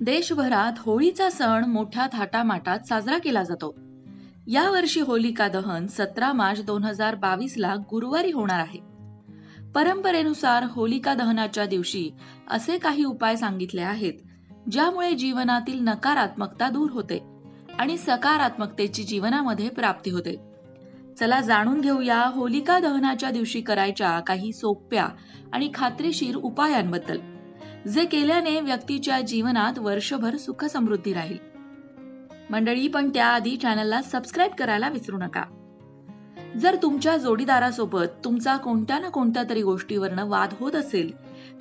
देशभरात होळीचा सण मोठ्या थाटामाटात साजरा केला जातो. यावर्षी होलिका दहन सतरा मार्च दोन हजार बावीस ला गुरुवारी होणार आहे. परंपरेनुसार होलिका दहनाच्या दिवशी असे काही उपाय सांगितले आहेत ज्यामुळे जीवनातील नकारात्मकता दूर होते आणि सकारात्मकतेची जीवनामध्ये प्राप्ती होते. चला जाणून घेऊया होलिका दहनाच्या दिवशी करायच्या काही सोप्या आणि खात्रीशीर उपायांबद्दल. जे केल्याने व्यक्तीच्या जीवनात वर्षभर सुख समृद्धी राहील. मंडळी पण त्याआधी चॅनलला सबस्क्राईब करायला विसरू नका. जर तुमच्या जोडीदारासोबत तुमचा कोणत्या ना कोणत्या तरी गोष्टीवरनं वाद होत असेल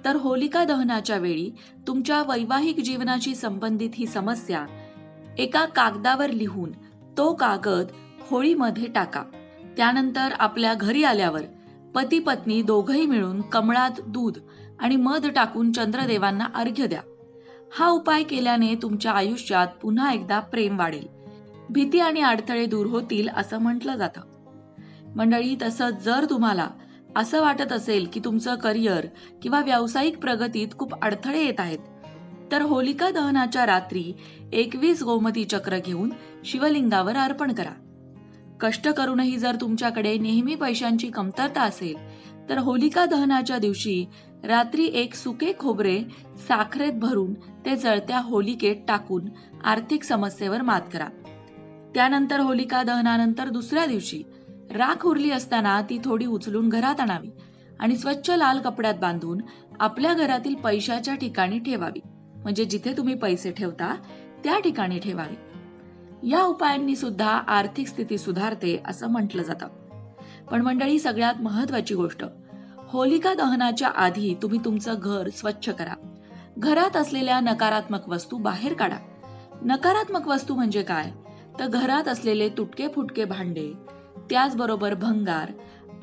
तर होलिका दहनाच्या वेळी तुमच्या वैवाहिक जीवनाशी संबंधित ही समस्या एका कागदावर लिहून तो कागद होळीमध्ये टाका. त्यानंतर आपल्या घरी आल्यावर पती पत्नी दोघही मिळून कमळात दूध आणि मध टाकून चंद्रदेवांना अर्घ्य द्या. हा उपाय केल्याने तुमच्या आयुष्यात पुन्हा एकदा प्रेम वाढेल. भीती आणि अडथळे दूर होतील असं म्हटलं जातं. मंडळी तसं जर तुम्हाला असं वाटत असेल की तुमचं करिअर किंवा व्यावसायिक प्रगतीत खूप अडथळे येत आहेत तर होलिका दहनाच्या रात्री एकवीस गोमती चक्र घेऊन शिवलिंगावर अर्पण करा. कष्ट करूनही जर तुमच्याकडे नेहमी पैशांची कमतरता असेल तर होलिका दहनाच्या दिवशी रात्री एक सुके खोबरे साखरेत भरून ते जळत्या होलिकेत टाकून आर्थिक समस्येवर मात करा. त्यानंतर होलिका दहनानंतर दुसऱ्या दिवशी राख उरली असताना ती थोडी उचलून घरात आणावी आणि स्वच्छ लाल कपड्यात बांधून आपल्या घरातील पैशाच्या ठिकाणी ठेवावी. म्हणजे जिथे तुम्ही पैसे ठेवता त्या ठिकाणी ठेवावी. या उपायांनी सुद्धा आर्थिक स्थिती सुधारते असं म्हटलं जातं. पण मंडळी सगळ्यात महत्वाची गोष्ट. होलिका दहनाच्या आधी तुम्ही तुमचं घर स्वच्छ करा. घरात असलेल्या नकारात्मक वस्तू बाहेर काढा. नकारात्मक वस्तू म्हणजे काय? तर घरात असलेले तुटके फुटके भांडे त्याचबरोबर भंगार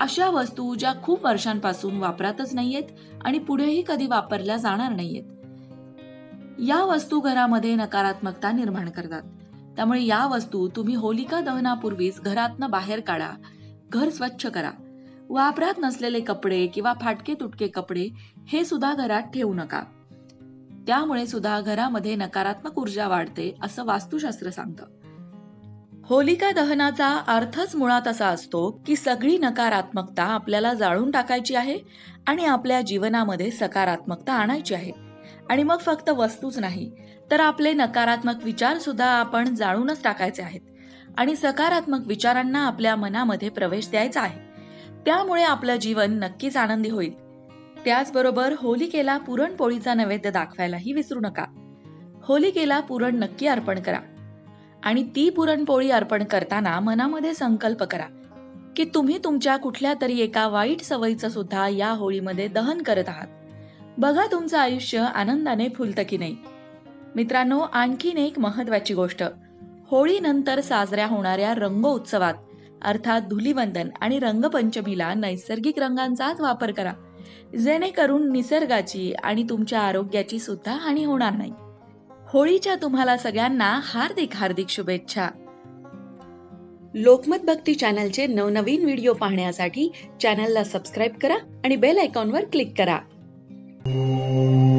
अशा वस्तू ज्या खूप वर्षांपासून वापरातच नाहीयेत आणि पुढेही कधी वापरल्या जाणार नाहीयेत. या वस्तू घरामध्ये नकारात्मकता निर्माण करतात. त्यामुळे या वस्तू तुम्ही होलिका दहनापूर्वीच घरातनं बाहेर काढा. घर स्वच्छ करा. वापरात नसलेले कपडे किंवा फाटके तुटके कपडे हे सुद्धा घरात ठेवू नका. त्यामुळे सुद्धा घरामध्ये नकारात्मक ऊर्जा वाढते असं वास्तुशास्त्र सांगतं. होलिका दहनाचा अर्थच मुळात असा असतो की सगळी नकारात्मकता आपल्याला जाळून टाकायची आहे आणि आपल्या जीवनामध्ये सकारात्मकता आणायची आहे. आणि मग फक्त वस्तूच नाही तर आपले नकारात्मक विचार सुद्धा आपण जाळूनच टाकायचे आहेत. आणि सकारात्मक विचारांना आपल्या मनामध्ये प्रवेश द्यायचा आहे. त्यामुळे आपलं जीवन नक्कीच आनंदी होईल. त्याचबरोबर होलिकेला पुरणपोळीचा नैवेद्य दाखवायलाही विसरू नका. होलिकेला पुरण नक्की अर्पण करा. आणि ती पुरणपोळी अर्पण करताना मनामध्ये संकल्प करा की तुम्ही तुमच्या कुठल्या तरी एका वाईट सवयीचं सुद्धा या होळीमध्ये दहन करत आहात. बघा तुमचं आयुष्य आनंदाने फुलतं की नाही. मित्रांनो आणखीन एक महत्वाची गोष्ट. होळीनंतर साजऱ्या होणाऱ्या रंगोत्सवात अर्थात धुलीवंदन आणि रंगपंचमीला नैसर्गिक रंगांचाच वापर करा. जेणेकरून निसर्गाची आणि तुमच्या आरोग्याची सुद्धा हानी होणार नाही. होळीच्या तुम्हाला सगळ्यांना हार्दिक हार्दिक शुभेच्छा. लोकमत भक्ती चॅनलचे नवनवीन व्हिडिओ पाहण्यासाठी चॅनलला सबस्क्राईब करा आणि बेल आयकॉनवर क्लिक करा. Música